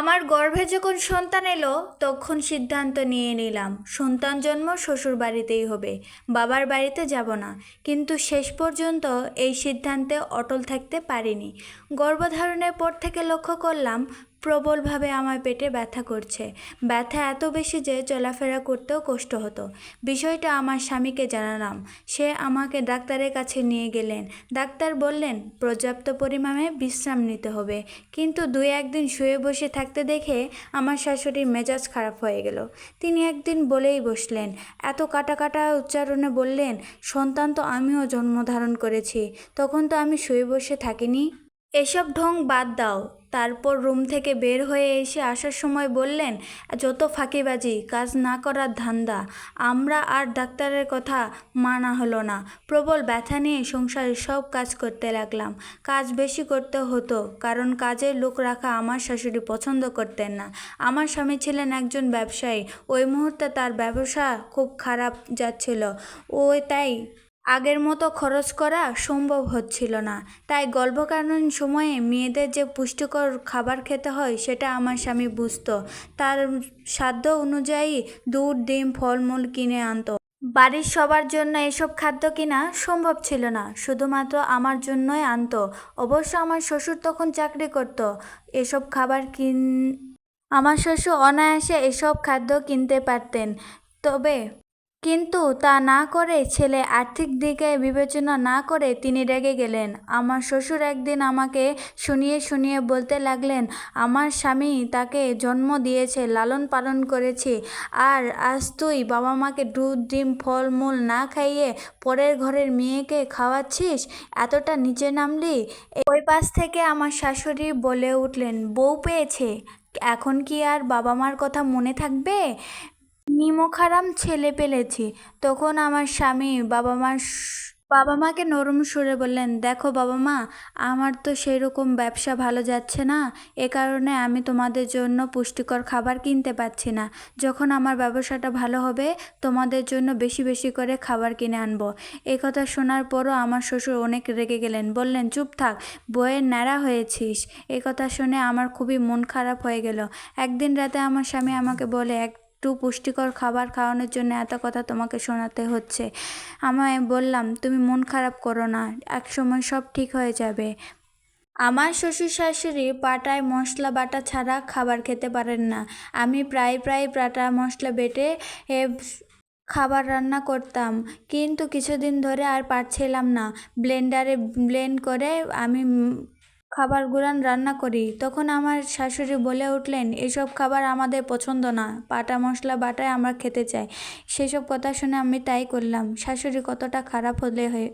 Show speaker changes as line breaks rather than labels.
আমার গর্ভে যখন সন্তান এলো, তখন সিদ্ধান্ত নিয়ে নিলাম, সন্তান জন্ম শ্বশুর বাড়িতেই হবে, বাবার বাড়িতে যাব না। কিন্তু শেষ পর্যন্ত এই সিদ্ধান্তে অটল থাকতে পারিনি। গর্ভধারণের পর থেকে লক্ষ্য করলাম প্রবলভাবে আমার পেটে ব্যথা করছে। ব্যথা এত বেশি যে চলাফেরা করতেও কষ্ট হতো। বিষয়টা আমার স্বামীকে জানালাম। সে আমাকে ডাক্তারের কাছে নিয়ে গেলেন। ডাক্তার বললেন, পর্যাপ্ত পরিমাণে বিশ্রাম নিতে হবে। কিন্তু দুই একদিন শুয়ে বসে থাকতে দেখে আমার শাশুড়ির মেজাজ খারাপ হয়ে গেল। তিনি একদিন বলেই বসলেন, এত কাটা কাটা উচ্চারণে বললেন, সন্তান তো আমিও জন্মধারণ করেছি, তখন তো আমি শুয়ে বসে থাকিনি এসব ঢং বাদ দাও। তারপর রুম থেকে বের হয়ে এসে আসার সময় বললেন, যত ফাঁকিবাজি, কাজ না করার ধান্দা। আমরা আর ডাক্তারের কথা মানা হলো না। প্রবল ব্যথা নিয়ে সংসারের সব কাজ করতে লাগলাম। কাজ বেশি করতে হতো, কারণ কাজের লোক রাখা আমার শাশুড়ি পছন্দ করতেন না। আমার স্বামী ছিলেন একজন ব্যবসায়ী। ওই মুহূর্তে তার ব্যবসা খুব খারাপ যাচ্ছিল। ও তাই আগের মতো খরচ করা সম্ভব হচ্ছিল না। তাই গর্ভকালীন সময়ে মেয়েদের যে পুষ্টিকর খাবার খেতে হয়, সেটা আমার স্বামী বুঝতো। তার সাধ্য অনুযায়ী দুধ, ডিম, ফলমূল কিনে আনতো। বাড়ির সবার জন্য এসব খাদ্য কিনা সম্ভব ছিল না, শুধুমাত্র আমার জন্যই আনতো। অবশ্য আমার শ্বশুর তখন চাকরি করত। এসব খাবার কিন, আমার শ্বশুর অনায়াসে এসব খাদ্য কিনতে পারতেন। তবে কিন্তু তা না করে ছেলে আর্থিক দিকে বিবেচনা না করে তিনি রেগে গেলেন। আমার শ্বশুর একদিন আমাকে শুনিয়ে শুনিয়ে বলতে লাগলেন, আমার স্বামী তাকে জন্ম দিয়েছে, লালন পালন করেছি, আর আজ তুই বাবা মাকে দুধ, ডিম ফলমূল না খাইয়ে পরের ঘরের মেয়েকে খাওয়াচ্ছিস? এতটা নিচে নামলি? ওই পাশ থেকে আমার শাশুড়ি বলে উঠলেন, বউ পেয়েছে, এখন কি আর বাবা মার কথা মনে থাকবে? নিমখারাম ছেলে পেলেছি। তখন আমার স্বামী বাবা মার বাবা মাকে নরম সুরে বললেন, দেখো বাবা মা, আমার তো সেই রকম ব্যবসা ভালো যাচ্ছে না। এ কারণে আমি তোমাদের জন্য পুষ্টিকর খাবার কিনতে পারছি না। যখন আমার ব্যবসাটা ভালো হবে, তোমাদের জন্য বেশি বেশি করে খাবার কিনে আনব। এ কথা শোনার পরও আমার শ্বশুর অনেক রেগে গেলেন, বললেন, চুপ থাক, বইয়ের ন্যাড়া হয়েছিস। এ কথা শুনে আমার খুবই মন খারাপ হয়ে গেল। একদিন রাতে আমার স্বামী আমাকে বলে একটু পুষ্টিকর খাবার খাওয়ানোর জন্য এত কথা তোমাকে শোনাতে হচ্ছে। আমায় বললাম, তুমি মন খারাপ করো না এক সময় সব ঠিক হয়ে যাবে। আমার শ্বশুর শাশুড়ি পাটায় মশলা বাটা ছাড়া খাবার খেতে পারেন না। আমি প্রায় প্রায় পাটা মশলা বেটে খাবার রান্না করতাম, কিন্তু কিছুদিন ধরে আর পারছিলাম না। ব্লেন্ডারে ব্লেন্ড করে আমি খাবার গুরান রান্না করি। তখন আমার শাশুড়ি বলে উঠলেন, এসব খাবার আমাদের পছন্দ না। পাটা মশলা বাটায় আমরা খেতে চাই। সেসব কথা শুনে আমি তাই করলাম। শাশুড়ি কতটা খারাপ হলে হয়ে